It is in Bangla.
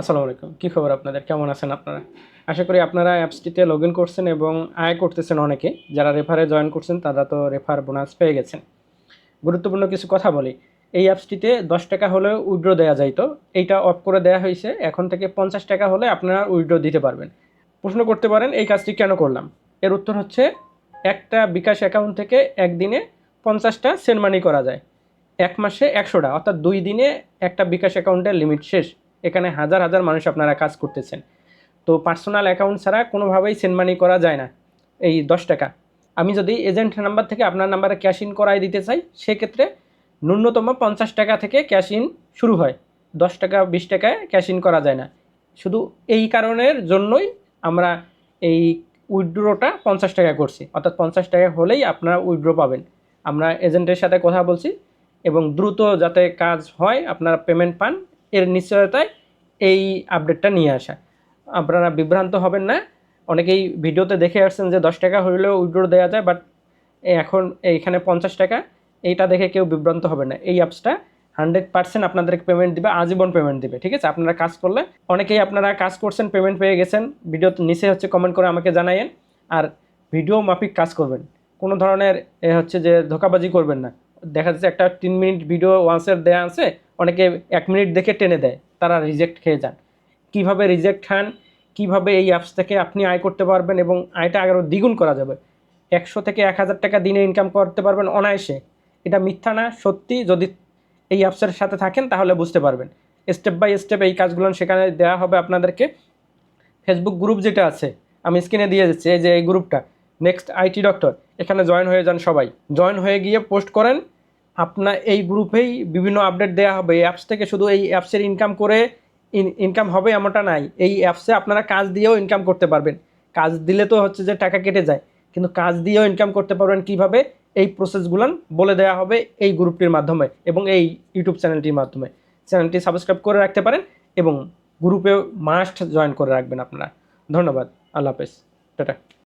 আসসালামু আলাইকুম। কী খবর আপনাদের? কেমন আছেন আপনারা? আশা করি আপনারা অ্যাপসটিতে লগ ইন করছেন এবং আয় করতেছেন অনেকে। যারা রেফারে জয়েন করছেন, তারা তো রেফার বোনাস পেয়ে গেছেন। গুরুত্বপূর্ণ কিছু কথা বলি। এই অ্যাপসটিতে দশ টাকা হলেও উইড্রো দেওয়া যাইতো। এইটা অফ করে দেওয়া হয়েছে। এখন থেকে পঞ্চাশ টাকা হলে আপনারা উইড্রো দিতে পারবেন। প্রশ্ন করতে পারেন, এই কাজটি কেন করলাম? এর উত্তর হচ্ছে, একটা বিকাশ অ্যাকাউন্ট থেকে একদিনে পঞ্চাশটা সেন্ড মানি করা যায়। এক মাসে একশোটা, অর্থাৎ দুই দিনে একটা বিকাশ অ্যাকাউন্টের লিমিট শেষ। এখানে হাজার হাজার মানুষ আপনারা কাজ করতেছেন। তো পার্সোনাল অ্যাকাউন্ট ছাড়া কোনোভাবেই সেন্ড করা যায় না, এই দশ টাকা। আমি যদি এজেন্ট নাম্বার থেকে আপনার নাম্বারে ক্যাশ ইন করাই দিতে চাই, সেক্ষেত্রে ন্যূনতম পঞ্চাশ টাকা থেকে ক্যাশ ইন শুরু হয়। দশ টাকা, বিশ টাকায় ক্যাশ ইন করা যায় না। শুধু এই কারণের জন্যই আমরা এই উইথড্রোটা পঞ্চাশ টাকা করছি। অর্থাৎ পঞ্চাশ টাকা হলেই আপনারা উইথড্রো পাবেন। আমরা এজেন্টের সাথে কথা বলছি এবং দ্রুত যাতে কাজ হয়, আপনারা পেমেন্ট পান এর নিশ্চয়তায় এই আপডেটটা নিয়ে আসা। আপনারা বিভ্রান্ত হবেন না। অনেকেই ভিডিওতে দেখে আসছেন যে দশ টাকা হইলেও উইথড্রো দেওয়া যায় বাট এখন এইখানে পঞ্চাশ টাকা, এইটা দেখে কেউ বিভ্রান্ত হবে না। এই অ্যাপসটা হান্ড্রেড পার্সেন্ট আপনাদেরকে পেমেন্ট দিবে, আজীবন পেমেন্ট দিবে, ঠিক আছে? আপনারা কাজ করলে, অনেকেই আপনারা কাজ করছেন পেমেন্ট পেয়ে গেছেন ভিডিও নিচে হচ্ছে কমেন্ট করে আমাকে জানাইয়েন, আর ভিডিও মাফিক কাজ করবেন। কোনো ধরনের হচ্ছে যে ধোকাবাজি করবেন না। দেখা যাচ্ছে একটা তিন মিনিট ভিডিও ওয়ান্সের দেয়া আছে অনেকে এক মিনিট দেখে টেনে দেয়, তারা রিজেক্ট খেয়ে যান। কীভাবে রিজেক্ট খান কীভাবে এই অ্যাপস থেকে আপনি আয় করতে পারবেন এবং আয়টা আরও দ্বিগুণ করা যাবে। একশো থেকে এক হাজার টাকা দিনে ইনকাম করতে পারবেন অনায়াসে। এটা মিথ্যা না, সত্যি। যদি এই অ্যাপসের সাথে থাকেন, তাহলে বুঝতে পারবেন। স্টেপ বাই স্টেপ এই কাজগুলো সেখানে দেওয়া হবে আপনাদেরকে। ফেসবুক গ্রুপ যেটা আছে, আমি স্ক্রিনে দিয়ে দিচ্ছি, এই যে এই গ্রুপটা নেক্সট আইটি ডক্টর এখানে জয়েন হয়ে যান সবাই। জয়েন হয়ে গিয়ে পোস্ট করেন। আপনার এই গ্রুপেই বিভিন্ন আপডেট দেওয়া হবে। এই অ্যাপস থেকে শুধু এই অ্যাপসের ইনকাম করে ইনকাম হবে এমনটা নাই। এই অ্যাপসে আপনারা কাজ দিয়েও ইনকাম করতে পারবেন। কাজ দিলে তো হচ্ছে যে টাকা কেটে যায়। কিন্তু কাজ দিয়েও ইনকাম করতে পারবেন কীভাবে? এই প্রসেসগুলো বলে দেওয়া হবে এই গ্রুপটির মাধ্যমে এবং এই ইউটিউব চ্যানেলটির মাধ্যমে। চ্যানেলটি সাবস্ক্রাইব করে রাখতে পারেন এবং গ্রুপে মাস্ট জয়েন করে রাখবেন আপনারা। ধন্যবাদ। আল্লাহ হাফেজ। টাটা।